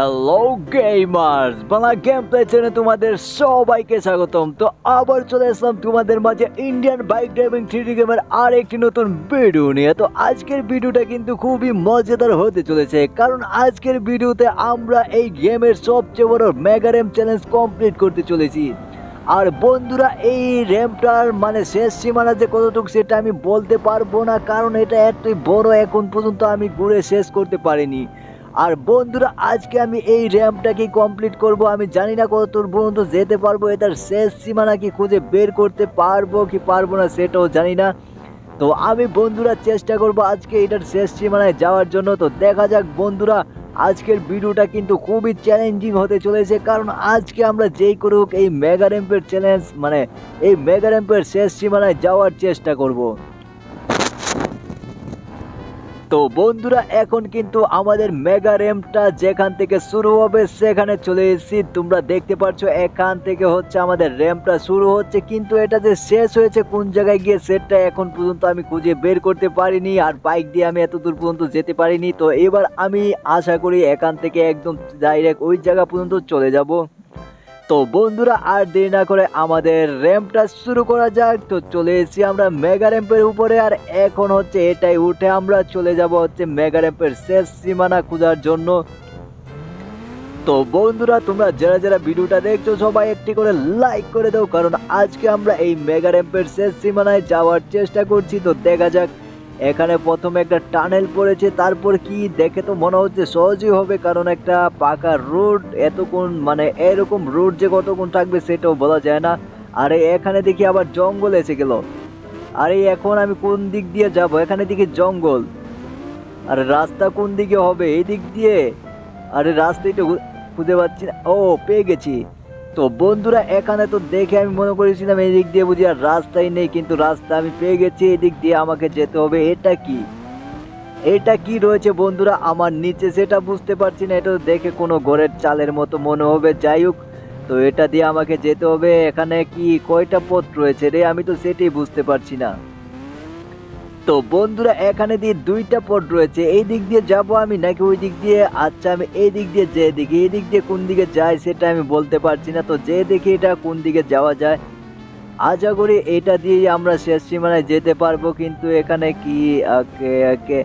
Hello gamers Bangla game play চ্যানেলে তোমাদের সবাইকে স্বাগতম। তো আবার চলে আসলাম তোমাদের মাঝে ইন্ডিয়ান বাইক ড্রাইভিং থ্রি গেমের আর একটি নতুন ভিডিও নিয়ে। তো আজকের ভিডিওটা কিন্তু খুবই মজাদার হতে চলেছে, কারণ আজকের ভিডিওতে আমরা এই গেমের সবচেয়ে বড় মেগা র্যাম চ্যালেঞ্জ কমপ্লিট করতে চলেছি। আর বন্ধুরা, এই র্যামটার মানে শেষ সীমানা যে কতটুকু সেটা আমি বলতে পারব না, কারণ এটা এতই বড় এখন পর্যন্ত আমি ঘুরে শেষ করতে পারিনি। আর বন্ধুরা, আজকে আমি এই র্যাম্পটাকে কমপ্লিট করব আমি জানি না কত পর্যন্ত যেতে পারব, এটার শেষ সীমানা কি খুঁজে বের করতে পারব কি পারব না সেটাও জানি না। তো আমি বন্ধুরা, চেষ্টা করব আজকে এটার শেষ সীমানায় যাওয়ার জন্য। তো দেখা যাক বন্ধুরা, আজকের ভিডিওটা কিন্তু খুবই চ্যালেঞ্জিং হতে চলেছে, কারণ আজকে আমরা যেই করুক এই মেগা র্যাম্পের চ্যালেঞ্জ মানে এই মেগা র্যাম্পের শেষ সীমানায় যাওয়ার চেষ্টা করব। তো বন্ধুরা, এখন কিন্তু আমাদের মেগা র্যাম্পটা যেখান থেকে শুরু হবে, সেখানে চলে এসেছি। তোমরা দেখতে পাচ্ছ এখান থেকে হচ্ছে আমাদের র্যাম্পটা শুরু হচ্ছে। কিন্তু এটা যে শেষ হয়েছে, কোন জায়গায় গিয়ে সেটটা এখন পর্যন্ত আমি খুঁজে বের করতে পারিনি, আর বাইক দিয়ে আমি এত দূর পর্যন্ত যেতে পারিনি। তো এবার আমি আশা করি এখান থেকে একদম ডাইরেক্ট ওই জায়গা পর্যন্ত চলে যাব। তো বন্ধুরা, আর দেরি না করে আমাদের র্যাম্পটা শুরু করা যাক। তো চলে এসেছি আমরা মেগা র্যাম্পের উপরে, আর এখন হচ্ছে এটাই উঠে আমরা চলে যাব হচ্ছে মেগা র্যাম্পের শেষ সীমানা খোঁজার জন্য। তো বন্ধুরা, তোমরা যারা যারা ভিডিওটা দেখছ, সবাই একটি করে লাইক করে দাও, কারণ আজকে আমরা এই মেগা র্যাম্পের শেষ সীমানায় যাওয়ার চেষ্টা করছি। তো দেখা যাক এখানে প্রথমে একটা টানেল পড়েছে, তারপর কি দেখে তো মনে হচ্ছে সহজই হবে, কারণ একটা পাকা রোড, এতক্ষণ মানে এরকম রোড যে কতক্ষণ থাকবে সেটাও বলা যায় না। আরে এখানে দেখি আবার জঙ্গল এসে গেল। আরে এখন আমি কোন দিক দিয়ে যাব? এখানে দেখি জঙ্গল। আরে রাস্তা কোন দিকে হবে? এই দিক দিয়ে? আরে রাস্তায় তো খুঁজে পাচ্ছি না। ও, পেয়ে গেছি। তো বন্ধুরা, এখানে তো দেখে আমি মনে করেছিলাম এই দিক দিয়ে বুঝি আর রাস্তাই নেই, কিন্তু রাস্তা আমি পেয়ে গেছি এই দিক দিয়ে আমাকে যেতে হবে। এটা কি? এটা কি রয়েছে বন্ধুরা? আমার নিচে সেটা বুঝতে পারছি না, এটা দেখে কোনো ঘরের চালের মতো মনে হবে। যাই হোক, তো এটা দিয়ে আমাকে যেতে হবে। এখানে কি কয়টা পথ রয়েছে রে? আমি তো সেটাই বুঝতে পারছি না। তো বন্ধুরা, এখানে দিয়ে দুইটা পথ রয়েছে। এই দিক দিয়ে যাব আমি নাকি ওই দিক দিয়ে? আচ্ছা আমি এই দিক দিয়ে যে দেখি। এই দিক দিয়ে কোন দিকে যাই সেটা আমি বলতে পারছি না। তো যে দেখি এটা কোন দিকে যাওয়া যায়। আশা করি এটা দিয়েই আমরা শেষ সীমানায় যেতে পারব। কিন্তু এখানে কি? ওকে ওকে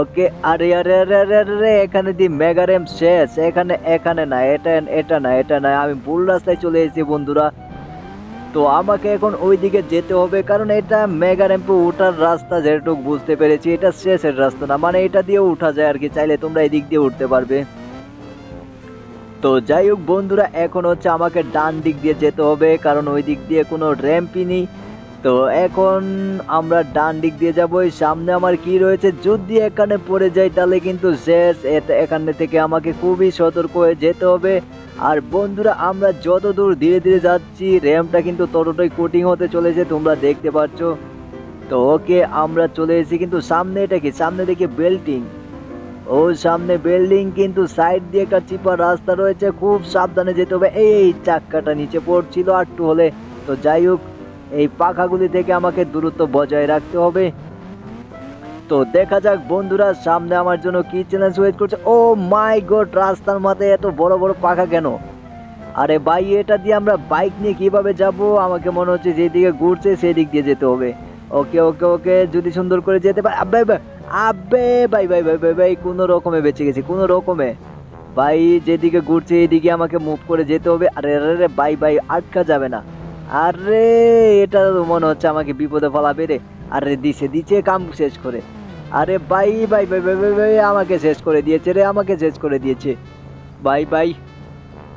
ওকে। আরে আরে আরে আরে আরে এখানে দি মেগারেম শেষ। এখানে এখানে না, এটা এটা না এটা না। আমি ভুল রাস্তায় চলে এসেছি বন্ধুরা। তো আমাকে এখন ওই দিকে যেতে হবে, কারণ এটা মেগা রেম্পু উঠার রাস্তা যেটুকু বুঝতে পেরেছি, এটা শেষের রাস্তা না মানে এটা দিয়ে উঠা যায় আর কি, চাইলে তোমরা এই দিক দিয়ে উঠতে পারবে। তো যাই হোক বন্ধুরা, এখন হচ্ছে আমাকে ডান দিক দিয়ে যেতে হবে, কারণ ওই দিক দিয়ে কোনো র্যাম্পই নেই। তো এখন আমরা ডান দিক দিয়ে যাব। ওই সামনে আমার কি রয়েছে? যদি এখানে পড়ে যাই তাহলে কিন্তু শেষ। এখানে থেকে আমাকে খুবই সতর্ক হয়ে যেতে হবে। আর বন্ধুরা, আমরা যত দূর ধীরে ধীরে যাচ্ছি, র্যামটা কিন্তু ততটাই কোটিং হতে চলেছে, তোমরা দেখতে পাচ্ছ। তো ওকে, আমরা চলে এসেছি কিন্তু সামনে এটা কি? সামনে দেখি বেল্টিং ও সামনে বিল্ডিং কিন্তু সাইড দিয়ে একটা চিপা রাস্তা রয়েছে। খুব সাবধানে যেতে হবে। এই এই, চাক্কাটা নিচে পড়ছিল আর একটু হলে। তো যাই হোক এই পাখাগুলি থেকে আমাকে দূরত্ব বজায় রাখতে হবে। তো দেখা যাক বন্ধুরা সামনে আমার জন্য কি চ্যালেঞ্জ ওয়েট করছে। ও মাই গড রাস্তার মাথায় এত বড় বড় পাখা কেন? আরে ভাই এটা দিয়ে আমরা বাইক নিয়ে কীভাবে যাব? আমাকে মনে হচ্ছে যেদিকে ঘুরছে সেই দিক দিয়ে যেতে হবে। ওকে ওকে ওকে যদি সুন্দর করে যেতে পারে। আব্বে আব্বে, ভাই ভাই ভাই ভাই ভাই কোনো রকমে বেঁচে গেছি কোনো রকমে। ভাই যেদিকে ঘুরছে এদিকে আমাকে মুভ করে যেতে হবে। আরে আরে ভাই ভাই আটকা যাবে না। আরে, এটা তো মনে হচ্ছে আমাকে বিপদে ফেলাবে রে। আরে, দিছে দিছে, কাম শেষ করে। আরে ভাই ভাই ভাই ভাই ভাই ভাই আমাকে শেষ করে দিয়েছে রে, আমাকে শেষ করে দিয়েছে। ভাই ভাই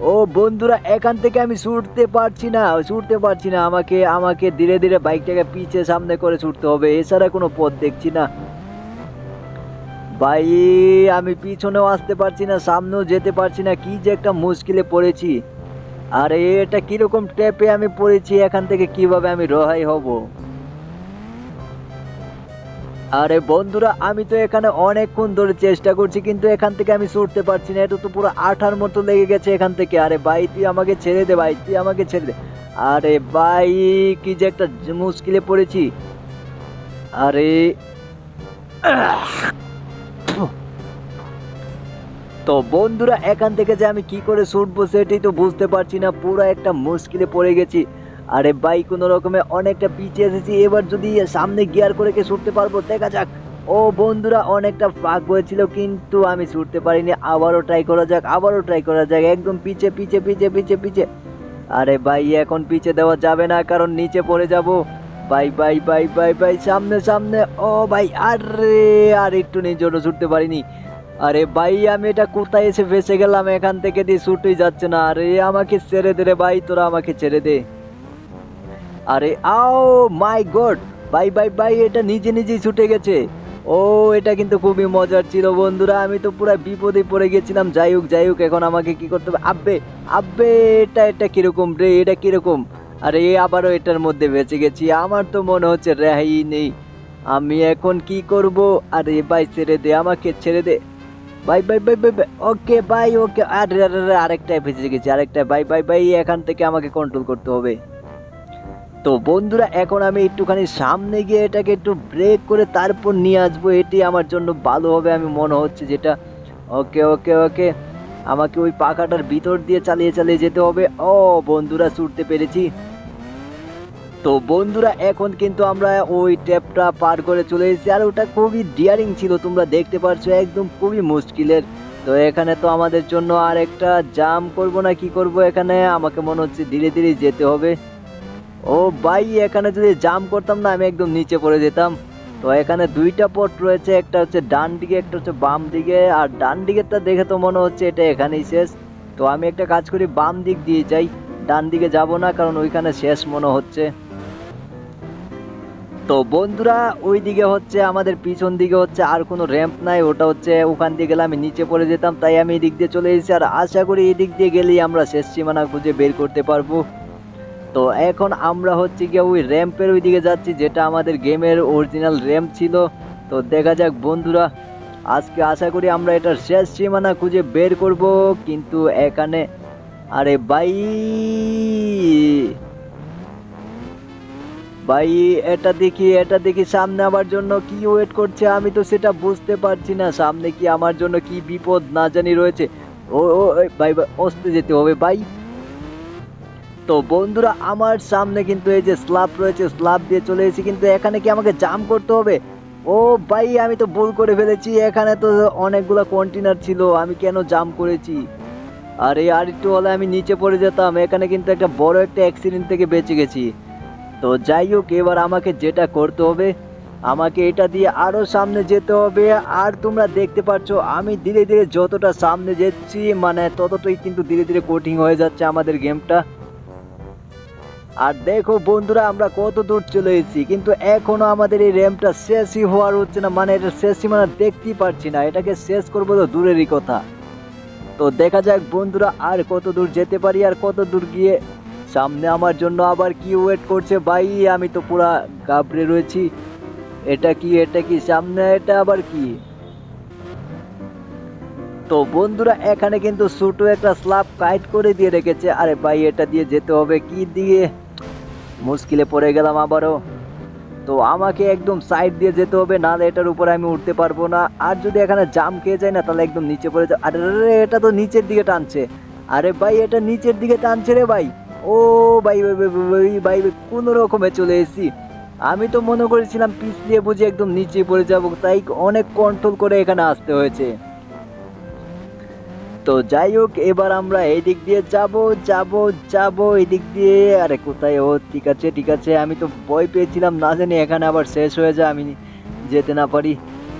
ও বন্ধুরা, এখান থেকে আমি ছুটতে পারছি না, ছুটতে পারছি না। আমাকে আমাকে ধীরে ধীরে বাইকটাকে পিছে সামনে করে ছুটতে হবে। এছাড়া কোনো পথ দেখছি না। ভাই আমি পিছনেও আসতে পারছি না, সামনেও যেতে পারছি না। কি যে একটা মুশকিলে পড়েছি। আরে, এটা কীরকম টেপে আমি পড়েছি? এখান থেকে কীভাবে আমি রহাই হব? আরে বন্ধুরা, আমি তো এখানে অনেকক্ষণ ধরে চেষ্টা করছি, কিন্তু এখান থেকে আমি ছুটতে পারছি না। এটা তো পুরো আঠার মতো লেগে গেছে এখান থেকে। আরে ভাই, তুই আমাকে ছেড়ে দে ভাই, তুই আমাকে ছেড়ে দে। আরে ভাই, কি যে একটা মুশকিলে পড়েছি। আরে তো বন্ধুরা, এখান থেকে যে আমি কি করে ছুটবো সেটাই তো বুঝতে পারছি না, পুরো একটা মুশকিলে পড়ে গেছি। আরে ভাই, কোনো রকমে অনেকটা পিছিয়ে এসেছি, এবার যদি সামনে গিয়ার করে কে ছুটতে পারব, দেখা যাক। ও বন্ধুরা, অনেকটা ফাঁক হয়েছিল, কিন্তু আমি ছুটতে পারিনি, আবারও ট্রাই করা যাক, আবারও ট্রাই করা যাক, একদম পিছে পিছে পিছে পিছে পিছে। আরে ভাই, এখন পিছে দেওয়া যাবে না, কারণ নিচে পড়ে যাব। Bye bye bye bye bye সামনে সামনে, ও ভাই, আরে, আর একটু জন্য ছুটতে পারিনি। আরে ভাই, আমি এটা কোথায় এসে ফেসে গেলাম? এখান থেকে দিয়ে ছুটেই যাচ্ছে না। আরে, আমাকে ছেড়ে দে রে ভাই, তোরা আমাকে ছেড়ে দে। আরে, আও, my god! Bye bye bye এটা নিজে নিজেই ছুটে গেছে। ও, এটা কিন্তু খুবই মজার ছিল বন্ধুরা। আমি তো পুরো বিপদে পড়ে গেছিলাম। যাই হোক যাই হোক, এখন আমাকে কি করতে হবে? আব্বে আব্বে, এটা এটা কীরকম রে? এটা কীরকম? আরে এ আবারও এটার মধ্যে বেঁচে গেছি। আমার তো মনে হচ্ছে রেহাই নেই। আমি এখন কি করব? আরে, ভাই, ছেড়ে দে, আমাকে ছেড়ে দে। Bye bye bye bye bye. Okay bye okay. আরে আরে আরে, আরেকটায় ভেসে গেছি আরেকটা বাই বাই বাই এখান থেকে আমাকে কন্ট্রোল করতে হবে। তো বন্ধুরা এখন আমি একটুখানি সামনে গিয়ে এটাকে একটু ব্রেক করে তারপর নিয়ে আসব। এটি আমার জন্য ভালো হবে আমি মনে হচ্ছে যেটা। ওকে ওকে ওকে। আমাকে ওই পাখাটার ভিতর দিয়ে চালিয়ে চালিয়ে যেতে হবে। ও বন্ধুরা ছুটতে পেরেছি। তো বন্ধুরা, এখন কিন্তু আমরা ওই ট্যাপটা পার করে চলে এসেছি আর ওটা খুবই ডিয়ারিং ছিল, তোমরা দেখতে পারছ, একদম খুবই মুশকিলের। তো এখানে তো আমাদের জন্য আর একটা জাম করব না, কি করব এখানে? আমাকে মনে হচ্ছে ধীরে ধীরে যেতে হবে। ও ভাই, এখানে যদি জাম করতাম না, আমি একদম নিচে পড়ে যেতাম। তো এখানে দুইটা পথ রয়েছে, একটা হচ্ছে ডান দিকে, একটা হচ্ছে বাম দিকে। আর ডান দিকেরটা দেখে তো মনে হচ্ছে এটা এখানেই শেষ। তো আমি একটা কাজ করি, বাম দিক দিয়ে যাই। ডান দিকে যাব না, কারণ ওইখানে শেষ মনে হচ্ছে। তো বন্ধুরা ওই দিকে হচ্ছে আমাদের পিছন দিকে হচ্ছে আর কোনো র্যাম্প নাই। ওটা হচ্ছে ওখান দিয়ে গেলে আমি নিচে পড়ে যেতাম, তাই আমি এদিক দিয়ে চলে এসেছি। আর আশা করি এদিক দিয়ে গেলেই আমরা শেষ সীমানা খুঁজে বের করতে পারব। তো এখন আমরা হচ্ছে গিয়ে ওই র্যাম্পের ওই দিকে যাচ্ছি, যেটা আমাদের গেমের অরিজিনাল র্যাম্প ছিল। তো দেখা যাক বন্ধুরা, আজকে আশা করি আমরা এটার শেষ সীমানা খুঁজে বের করব। কিন্তু এখানে, আরে ভাই! ভাই এটা দেখি এটা দেখি সামনে আমার জন্য কি ওয়েট করছে আমি তো সেটা বুঝতে পারছি না। সামনে কি আমার জন্য কি বিপদ না জানি রয়েছে। ও ও এই, ভাই অস্তে যেতে হবে ভাই। তো বন্ধুরা আমার সামনে কিন্তু এই যে স্ল্যাব রয়েছে স্ল্যাব দিয়ে চলে এসেছি কিন্তু এখানে কি আমাকে জাম করতে হবে? ও ভাই আমি তো ভুল করে ফেলেছি এখানে তো অনেকগুলো কন্টেনার ছিল আমি কেন জাম করেছি? আরে আর একটু হলে আমি নিচে পড়ে যেতাম এখানে কিন্তু একটা বড় একটা অ্যাক্সিডেন্ট থেকে বেঁচে গেছি। তো যাই হোক, এবার আমাকে যেটা করতে হবে, আমাকে এটা দিয়ে আরও সামনে যেতে হবে। আর তোমরা দেখতে পাচ্ছ, আমি ধীরে ধীরে যতটা সামনে যাচ্ছি মানে ততটাই কিন্তু ধীরে ধীরে কঠিন হয়ে যাচ্ছে আমাদের গেমটা। আর দেখো বন্ধুরা, আমরা কত দূর চলে এসেছি, কিন্তু এখনও আমাদের এই র্যামটা শেষই হওয়ার হচ্ছে না মানে এটা শেষ সীমানা দেখতেই পারছি না, এটাকে শেষ করব তো দূরেরই কথা। তো দেখা যাক বন্ধুরা, আর কত দূর যেতে পারি, আর কত দূর গিয়ে সামনে আমার জন্য আবার কি ওয়েট করছে? ভাই, আমি তো পুরা গাবড়ে রয়েছি। এটা কি এটা কি? সামনে এটা আবার কি? তো বন্ধুরা, এখানে কিন্তু ছোট একটা স্ল্যাব কাইট করে দিয়ে রেখেছে। আরে ভাই, এটা দিয়ে যেতে হবে কি দিয়ে? মুশকিলে পড়ে গেলাম আবারও। তো আমাকে একদম সাইড দিয়ে যেতে হবে নাহলে এটার উপরে আমি উঠতে পারব না। আর যদি এখানে জাম খেয়ে যায় না, তাহলে একদম নিচে পড়ে যায় আরে, এটা তো নিচের দিকে টানছে। আরে ভাই, এটা নিচের দিকে টানছে রে ভাই। ও ভাই ভাই ভাই, কোনো রকমে চলে এসেছি। আমি তো মনে করেছিলাম পিছলিয়ে বুঝে একদম নিচে পড়ে যাব তাই অনেক কন্ট্রোল করে এখানে আসতে হয়েছে। তো যাই হোক এবার আমরা এই দিক দিয়ে যাব যাব যাব এই দিক দিয়ে। আরে কোথায়? ও ঠিক আছে ঠিক আছে আমি তো ভয় পেয়েছিলাম না জানি এখানে আবার শেষ হয়ে যায় আমি যেতে না পারি।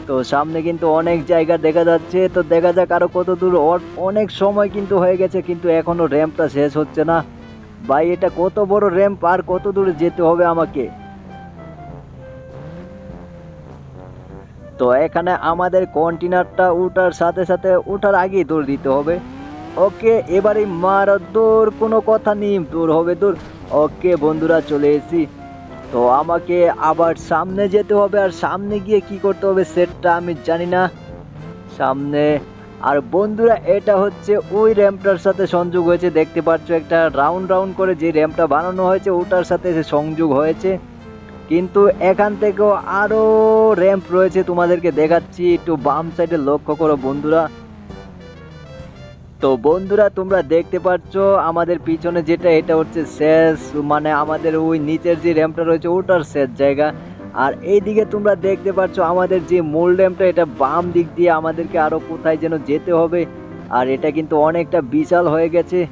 তো সামনে কিন্তু অনেক জায়গা দেখা যাচ্ছে তো দেখা যাক আরও কত দূর অনেক সময় কিন্তু হয়ে গেছে কিন্তু এখনও র্যাম্পটা শেষ হচ্ছে না। ভাই, এটা কত বড় র্যাম্প আর কত দূরে যেতে হবে আমাকে? তো এখানে আমাদের কন্টেনারটা উঠার সাথে সাথে উঠার আগেই দৌড় দিতে হবে। ওকে, এবারে মার দৌড় কোনো কথা নেই, দূর হবে, দূর। ওকে, বন্ধুরা, চলে এসেছি। তো আমাকে আবার সামনে যেতে হবে, আর সামনে গিয়ে কি করতে হবে সেটটা আমি জানি না। সামনে আর বন্ধুরা, এটা হচ্ছে ওই র্যাম্পটার সাথে সংযোগ হয়েছে। দেখতে পাচ্ছ একটা রাউন্ড রাউন্ড করে যে র্যাম্পটা বানানো হয়েছে, ওটার সাথে সে সংযোগ হয়েছে। কিন্তু এখান থেকেও আরও র্যাম্প রয়েছে তোমাদেরকে দেখাচ্ছি, একটু বাম সাইডে লক্ষ্য করো বন্ধুরা। তো বন্ধুরা, তোমরা দেখতে পাচ্ছ আমাদের পিছনে যেটা, এটা হচ্ছে শেষ মানে আমাদের ওই নিচের যে র্যাম্পটা রয়েছে, ওটার শেষ জায়গা। আর এইদিকে তোমরা দেখতে পাচ্ছ আমাদের যে মূল ড্যামটা, এটা বাম দিক দিয়ে আমাদেরকে আরও কোথায় যেন যেতে হবে। আর এটা কিন্তু অনেকটা বিশাল হয়ে গেছে।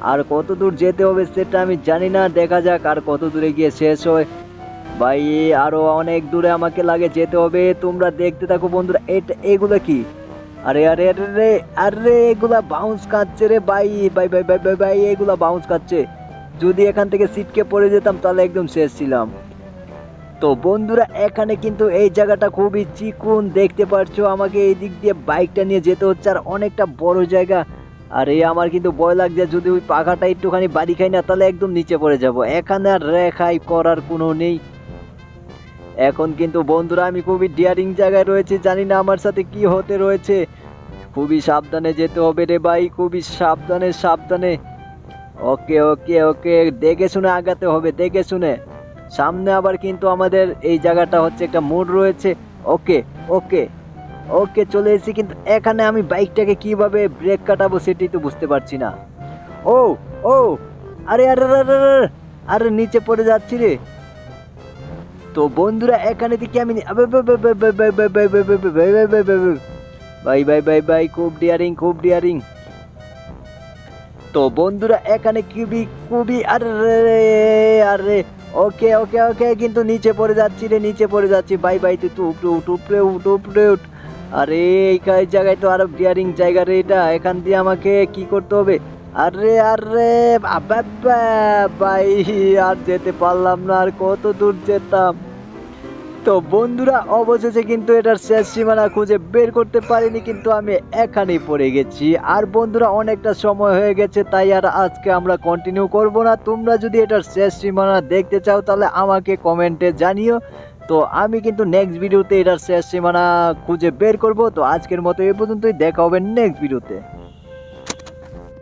আর কত দূর যেতে হবে সেটা আমি জানি না। দেখা যাক আর কত দূরে গিয়ে শেষ হয়। ভাই আরও অনেক দূরে আমাকে লাগে যেতে হবে। তোমরা দেখতে থাকো বন্ধুরা, এটা এগুলো কি? আরে আরে আরে রে আরে, এগুলা বাউন্স কাটছে রে ভাই। ভাই ভাই ভাই ভাই ভাই, এগুলা বাউন্স কাটছে যদি এখান থেকে সিটকে পড়ে যেতাম তাহলে একদম শেষ ছিলাম। তো বন্ধুরা, এখানে কিন্তু এই জায়গাটা খুবই চিকুন। দেখতে পারছ আমাকে এই দিক দিয়ে বাইকটা নিয়ে যেতে হচ্ছে, আর অনেকটা বড় জায়গা। আর এই আমার কিন্তু ভয় লাগছে, যদি ওই পাখাটা একটুখানি বাড়ি খাই না, তাহলে একদম নিচে পড়ে যাব। এখানে আর রেখাই করার কোনো নেই। এখন কিন্তু বন্ধুরা, আমি খুবই ডিয়ারিং জায়গায় রয়েছে, জানি না আমার সাথে কি হতে রয়েছে। খুবই সাবধানে যেতে হবে রে ভাই, খুবই সাবধানে সাবধানে। ওকে ওকে ওকে, দেখে শুনে আগাতে হবে, দেখে শুনে। সামনে আবার কিন্তু আমাদের এই জায়গাটা হচ্ছে একটা মোড় রয়েছে ওকে ওকে ওকে চলে এসেছি কিন্তু এখানে আমি বাইকটাকে কীভাবে ব্রেক কাটাবো সেটি তো বুঝতে পারছি না ও ও আরে আরে আরে আরে নিচে পড়ে যাচ্ছি রে তো বন্ধুরা এখানে থেকে আমি বাই বাই বাই বাই খুব ডিয়ারিং খুব ডিয়ারিং তো বন্ধুরা এখানে কিবি কুবি আরে আরে ওকে ওকে ওকে কিন্তু নিচে পড়ে যাচ্ছি রে, নিচে পড়ে যাচ্ছি। বাই বাই তুই তুই উপরে উঠ উপরে উঠ উপরে উঠ। আরে, এই কাজ জায়গায় তো আরও ডিয়ারিং জায়গা রে এটা। এখান দিয়ে আমাকে কি করতে হবে? আরে আরে ভাই, আর যেতে পারলাম না, আর কত দূর যেতাম। তো বন্ধুরা, অবশেষে কিন্তু এটার শেষ সীমানা খুঁজে বের করতে পারিনি, কিন্তু আমি এখানেই পড়ে গেছি। আর বন্ধুরা, অনেকটা সময় হয়ে গেছে, তাই আর আজকে আমরা কন্টিনিউ করব না। তোমরা যদি এটার শেষ সীমানা দেখতে চাও, তাহলে আমাকে কমেন্টে জানিও। তো আমি কিন্তু নেক্সট ভিডিওতে এটার শেষ সীমানা খুঁজে বের করব। তো আজকের মতো এ পর্যন্তই, দেখা হবে নেক্সট ভিডিওতে